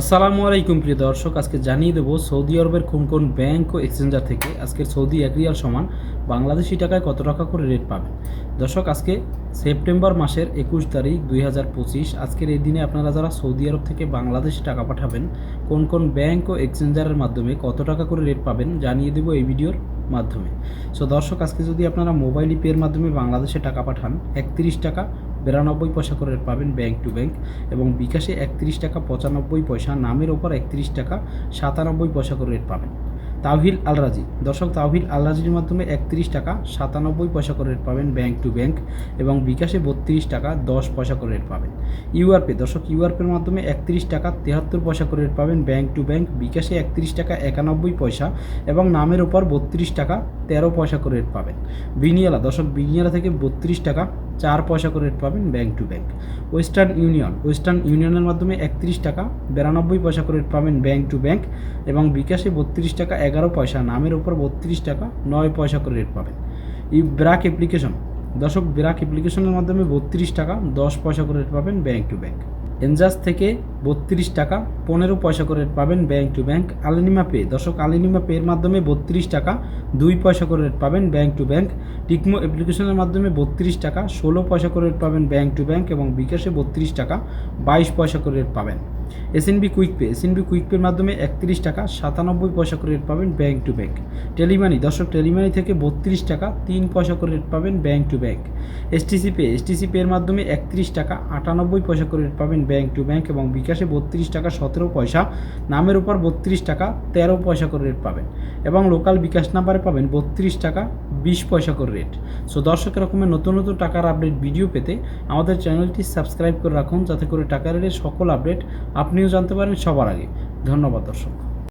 আসসালামু আলাইকুম প্রিয় দর্শক, আজকে জানিয়ে দেবো সৌদি আরবের কোন কোন ব্যাংক ও এক্সচেঞ্জার থেকে আজকের সৌদি এক সমান বাংলাদেশি টাকায় কত টাকা করে রেট পাবেন? দর্শক, আজকে সেপ্টেম্বর মাসের একুশ তারিখ দুই হাজার পঁচিশ, আজকের এই দিনে আপনারা যারা সৌদি আরব থেকে বাংলাদেশে টাকা পাঠাবেন, কোন কোন ব্যাংক ও এক্সচেঞ্জারের মাধ্যমে কত টাকা করে রেট পাবেন জানিয়ে দেবো এই ভিডিওর মাধ্যমে। সো দর্শক, আজকে যদি আপনারা মোবাইল পের মাধ্যমে বাংলাদেশে টাকা পাঠান, একত্রিশ টাকা বিরানব্বই পয়সা করে পাবেন ব্যাংক টু ব্যাংক এবং বিকাশে একত্রিশ টাকা পঁচানব্বই পয়সা, নামের ওপর একত্রিশ টাকা সাতানব্বই পয়সা করে রেট পাবেন। তাওহিল আলরাজি, দর্শক তাওহিল আলরাজির মাধ্যমে একত্রিশ টাকা সাতানব্বই পয়সা করে রেট পাবেন ব্যাংক টু ব্যাংক এবং বিকাশে বত্রিশ টাকা দশ পয়সা করে রেট পাবেন। ইউআরপে দর্শক ইউআরপের মাধ্যমে একত্রিশ টাকা তেহাত্তর পয়সা করে রেট পাবেন ব্যাংক টু ব্যাংক বিকাশে একত্রিশ টাকা একানব্বই পয়সা এবং নামের ওপর বত্রিশ টাকা তেরো পয়সা করে রেট পাবেন। বিনিয়ালা, দর্শক বিনিয়ালা থেকে বত্রিশ টাকা চার পয়সা করে রেট পাবেন bank to bank Western Union western ইউনিয়নের মাধ্যমে একত্রিশ টাকা, বিরানব্বই পয়সা করে রেট পাবেন ব্যাঙ্ক টু ব্যাঙ্ক এবং বিকাশে বত্রিশ টাকা, এগারো পয়সা, নামের উপর বত্রিশ টাকা, নয় পয়সা করে রেট পাবেন। এই ব্রাক অ্যাপ্লিকেশন দর্শক ব্রাক অ্যাপ্লিকেশনের মাধ্যমে বত্রিশ টাকা, দশ পয়সা করে রেট পাবেন ব্যাঙ্ক টু ব্যাংক এনজাস থেকে বত্রিশ টাকা, পনেরো পয়সা করে রেট পাবেন ব্যাঙ্ক টু ব্যাঙ্ক আলিনিমা পে দর্শক, আলিনিমা পের মাধ্যমে বত্রিশ টাকা, দুই পয়সা করে রেট পাবেন ব্যাঙ্ক টু ব্যাংক টিকমো অ্যাপ্লিকেশনের মাধ্যমে বত্রিশ টাকা, ষোলো পয়সা করে রেট পাবেন ব্যাঙ্ক টু ব্যাঙ্ক এবং বিকাশে বত্রিশ টাকা, বাইশ পয়সা করে রেট পাবেন। SNB quick pay SNB quick পের মাধ্যমে একত্রিশ টাকা সাতানব্বই পয়সা করে রেট পাবেন ব্যাঙ্ক টু ব্যাংক টেলিমানি দর্শক টেলিমানি থেকে বত্রিশ টাকা তিন পয়সা করে রেট পাবেন bank to bank STC pay STC pay এর মাধ্যমে একত্রিশ টাকা আটানব্বই পয়সা করে রেট পাবেন ব্যাঙ্ক টু ব্যাংক এবং বিকাশে বত্রিশ টাকা সতেরো পয়সা, নামের উপর বত্রিশ টাকা তেরো পয়সা করে রেট পাবেন। এবং লোকাল বিকাশ নাম্বারে পাবেন বত্রিশ টাকা বিশ পয়সা করে রেট সো দর্শক রকমের নতুন নতুন টাকার আপডেট ভিডিও পেতে আমাদের চ্যানেলটি সাবস্ক্রাইব করে রাখুন, যাতে করে টাকার রেটের সকল আপডেট আপনিও জানতে পারেন সবার আগে। ধন্যবাদ দর্শক।